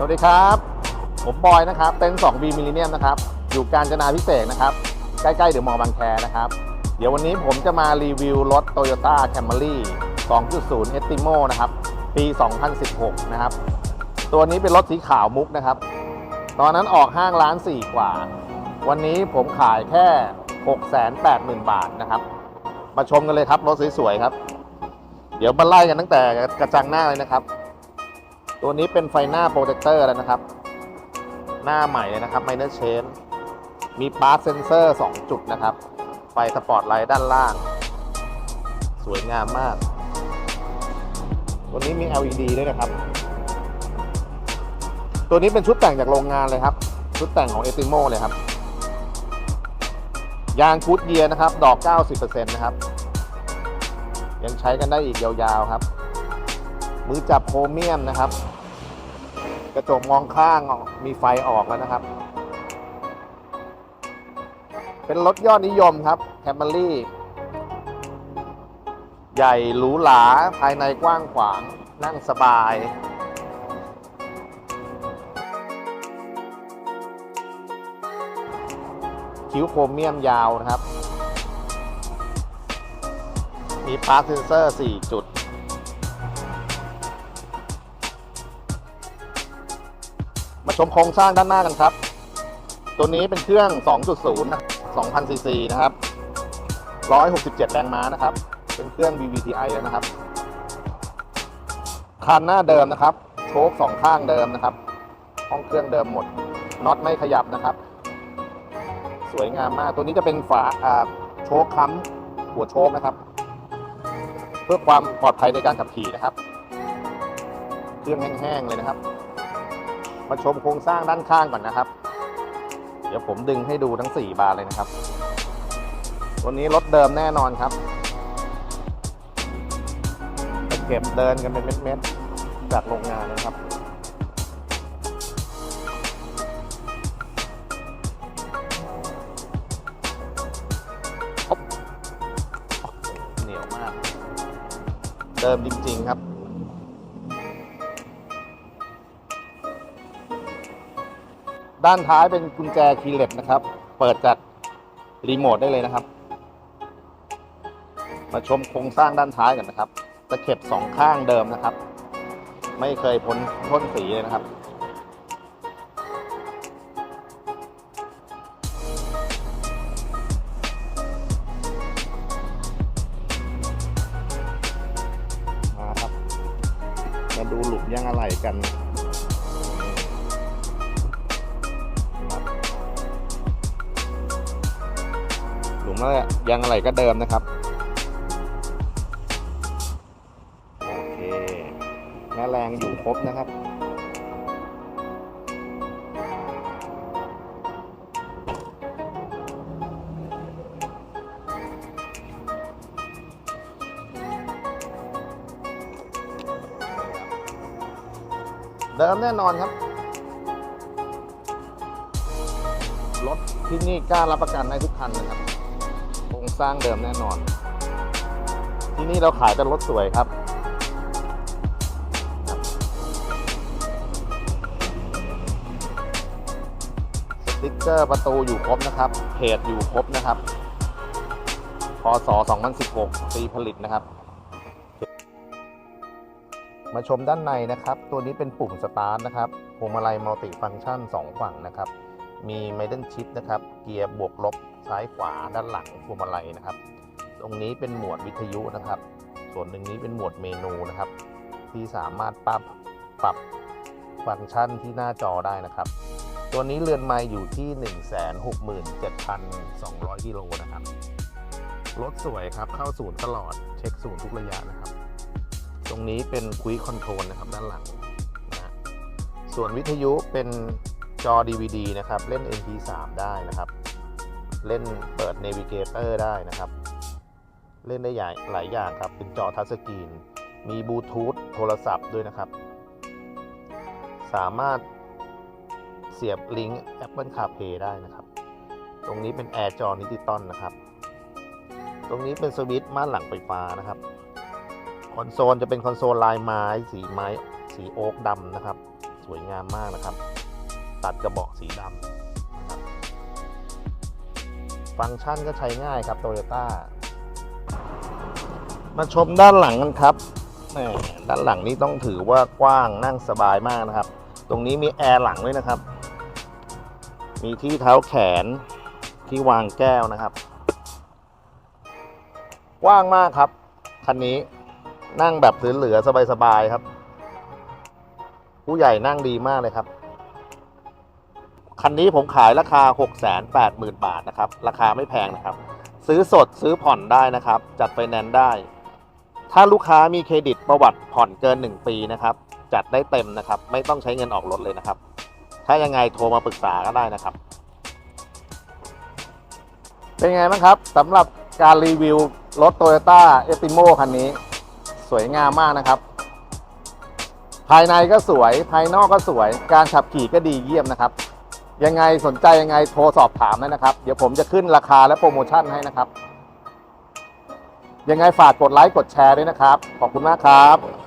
สวัสดีครับ ผมบอยนะครับ เต็นท์ 2B มิลเลนเนียมนะครับ อยู่กาญจนาพิเศษนะครับ ใกล้ ๆ เดอะมอบางแคนะครับ เดี๋ยววันนี้ผมจะมารีวิวรถ Toyota Camry 2.0 Estimo นะครับ ปี 2016 นะครับ ตัวนี้เป็นรถสีขาวมุกนะครับ ตอนนั้นออกห้างล้านสี่กว่า วันนี้ผมขายแค่ 680,000 บาทนะครับ มาชมกันเลยครับ รถสวยๆครับ เดี๋ยวมาไล่กันตั้งแต่กระจังหน้าเลยนะครับ ตัวนี้เป็นไฟหน้าโปรเจคเตอร์แล้วนะครับ หน้าใหม่เลยนะครับ Minor Change มีพาร์ทเซนเซอร์ 2 จุดนะครับ ไฟสปอร์ตไลท์ด้านล่าง สวยงามมาก ตัวนี้มี LED ด้วยนะครับ ตัวนี้เป็นชุดแต่งจากโรงงานเลยครับ ชุดแต่งของ e s t i m o เลยครับ ยางคูดเยียนะครับ ดอก 90%นะครับ ยังใช้กันได้อีกยาวๆครับ มือจับโครเมียมนะครับ กระจกมองข้างมีไฟออกแล้วนะครับ เป็นรถยอดนิยมครับแคม r รี่ใหญ่หรูหราภายในกว้างขวางนั่งสบายคิ้วโครเมียมยาวนะครับ มีพาร์คเซนเซอร์ 4 จุด มาชมโครงสร้างด้านหน้ากันครับ ตัวนี้เป็นเครื่อง 2.0 นะ2,000ซีซีนะครับ 167 แรงม้านะครับ เป็นเครื่อง VVTi แล้วนะครับ คันหน้าเดิมนะครับ โชคสองข้างเดิมนะครับ ห้องเครื่องเดิมหมด น็อตไม่ขยับนะครับ สวยงามมาก ตัวนี้จะเป็นฝาอ่าโชคค้ำหัวโชคนะครับ เพื่อความปลอดภัยในการขับขี่นะครับ เครื่องแห้งๆเลยนะครับ มาชมโครงสร้างด้านข้างก่อนนะครับ เดี๋ยวผมดึงให้ดูทั้ง 4 บานเลยนะครับ ตัวนี้รถเดิมแน่นอนครับไปเก็บเดินกันเป็นเม็ดๆจากโรงงานนะครับเหนียวมาก เดิมจริง ๆ ครับ ด้านท้ายเป็นกุญแจคีย์เล็ตนะครับ เปิดจากรีโมทได้เลยนะครับ มาชมโครงสร้างด้านท้ายกันนะครับตะเข็บสองข้างเดิมนะครับ ไม่เคยพ้นพ่นสีเลยนะครับ มาครับ มาดูหลุมยางอะไหล่กัน แล้วยางอะไหล่ก็เดิมนะครับ โอเคแม่แรงอยู่ครบนะครับ เดิมแน่นอนครับรถที่นี่กล้ารับประกันได้ทุกคันนะครับ สร้างเดิมแน่นอน ที่นี่เราขายแต่รถสวยครับ สติ๊กเกอร์ประตูอยู่ครบนะครับเพจอยู่ครบนะครับพศ2016 ปีผลิตนะครับ มาชมด้านในนะครับ ตัวนี้เป็นปุ่มสตาร์ทนะครับพวงมาลัยมัลติฟังก์ชัน 2 ฝั่งนะครับ มีไมเดิลชิ t นะครับ เกียร์บวกลบซ้ายขวาด้านหลังพวงมาลัยนะครับ ตรงนี้เป็นหมวดวิทยุนะครับ ส่วนหนึ่งนี้เป็นหมวดเมนูนะครับ ที่สามารถปรับปรับฟังก์ชันที่หน้าจอได้นะครับ ตัวนี้เรือนไม้อยู่ที่ 167,200กิโลนะครับ รถสวยครับเข้าศูนย์ตลอดเช็คศูนย์ทุกระยะนะครับ ตรงนี้เป็นคุยคอนโทรลนะครับด้านหลังนะฮะส่วนวิทยุเป็น จอ DVD นะครับ เล่น MP3 ได้นะครับ เล่นเปิด Navigator ได้นะครับ เล่นได้ใหญ่หลายอย่างครับ เป็นจอทัชสกรีน มีบลูทูธโทรศัพท์ด้วยนะครับ สามารถเสียบลิงก์ Apple CarPlay ได้นะครับ ตรงนี้เป็นแอร์จอนิติตอนนะครับ ตรงนี้เป็นสวิตช์ม่านหลังไฟฟ้านะครับ คอนโซลจะเป็นคอนโซลลายไม้ สีไม้ สีโอ๊กดำนะครับ สวยงามมากนะครับ ตัดกระบอกสีดำฟังก์ชันก็ใช้ง่ายครับโตโยต้ามาชมด้านหลังกันครับด้านหลังนี้ต้องถือว่ากว้างนั่งสบายมากนะครับ ตรงนี้มีแอร์หลังด้วยนะครับ มีที่เท้าแขนที่วางแก้วนะครับ กว้างมากครับคันนี้นั่งแบบเหลือๆสบายๆครับ ผู้ใหญ่นั่งดีมากเลยครับ คันนี้ผมขายราคา 680,000 บาทนะครับ ราคาไม่แพงนะครับ ซื้อสดซื้อผ่อนได้นะครับ จัดไฟแนนซ์ได้ ถ้าลูกค้ามีเครดิตประวัติผ่อนเกิน 1 ปีนะครับ จัดได้เต็มนะครับ ไม่ต้องใช้เงินออกรถเลยนะครับ ถ้ายังไงโทรมาปรึกษาก็ได้นะครับ เป็นไงบ้างครับสำหรับการรีวิวรถ Toyota e s t i m o คันนี้ สวยงามมากนะครับ ภายในก็สวย ภายนอกก็สวย การขับขี่ก็ดีเยี่ยมนะครับ ยังไงสนใจยังไงโทรสอบถามได้นะครับ เดี๋ยวผมจะขึ้นราคาและโปรโมชั่นให้นะครับ ยังไงฝากกดไลค์กดแชร์ด้วยนะครับ ขอบคุณมากครับ